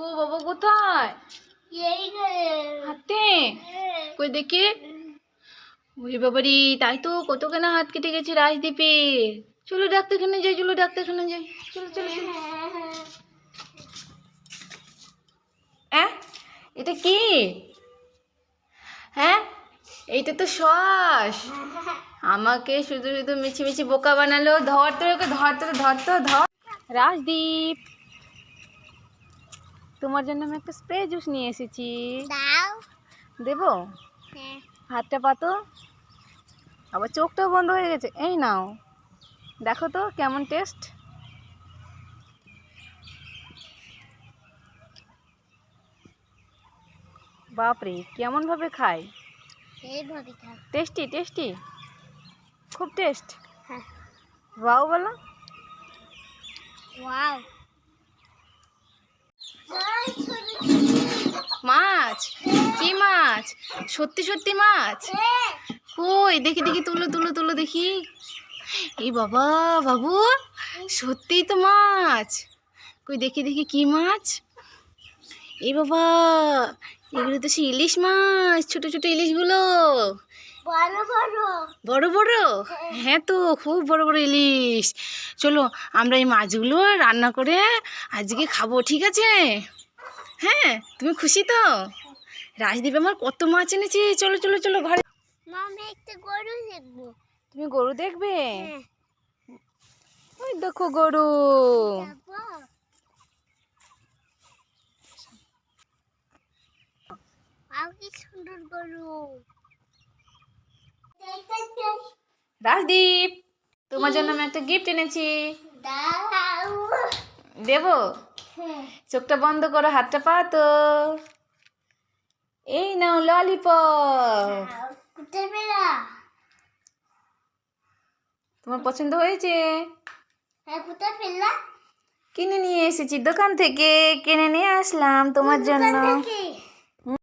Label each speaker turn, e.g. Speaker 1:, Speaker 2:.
Speaker 1: ও বাবা কোথায়? বাবারি তাই তো হাত কেটে গেছে রাজদ্বীপে চলো ডাক্তারখানে যাই চলো ডাক্তারখানে যাই। চলো চলো হ্যাঁ এটা কি? হ্যাঁ? এইটা তো শ্বাস আমাকে শুধু শুধু মিছি মিছি বোকা বানালো। ধর তো ওকে ধর তো ধর তো ধর। রাজদীপ। তোমার জন্য আমি একটা স্প্রে জুস নিয়ে এসেছি।
Speaker 2: দাও।
Speaker 1: দেবো?
Speaker 2: হ্যাঁ।
Speaker 1: হাতটা পাতো আবার চোখটাও বন্ধ হয়ে গেছে। এই নাও। দেখো তো কেমন টেস্ট বাপরে কেমন ভাবে খায়। টেস্টি টেস্টি খুব টেস্ট
Speaker 2: হ্যাঁ।
Speaker 1: বলো।
Speaker 2: ওয়াও
Speaker 1: মাছ? কি মাছ? সত্যি সত্যি মাছ? কই? দেখি দেখি তুলো তুলো তুলো দেখি। এই বাবা বাবু সত্যিই তো মাছ। কই দেখি দেখি কি মাছ? এই বাবা এগুলো তো সে ইলিশ মাছ ছোট ছোট ইলিশগুলো।
Speaker 2: বড় বড়।
Speaker 1: বড় বড়? হ্যাঁ তো খুব বড় বড় ইলিশ। চলো আমরা এই মাছগুলো রান্না করে আজকে খাব ঠিক আছে? হ্যাঁ তুমি খুশি তো? রাজদীপ আমার কত মাছ এনেছে চলো চলো চলো ঘরে।
Speaker 2: গরু দেখব।
Speaker 1: তুমি গরু দেখবে?
Speaker 2: হ্যাঁ।
Speaker 1: ওই দেখো গরু। রাজদীপ তোমার জন্য আমি একটা গিফট এনেছি। দেবো? চোখটা বন্ধ করো হাতটা পা তো। এই নাও ললিপপ
Speaker 2: কোথায়
Speaker 1: তোমার পছন্দ হয়েছে?
Speaker 2: হ্যাঁ
Speaker 1: কিনে নিয়ে এসেছি দোকান থেকে কিনে নিয়ে আসলাম তোমার জন্য।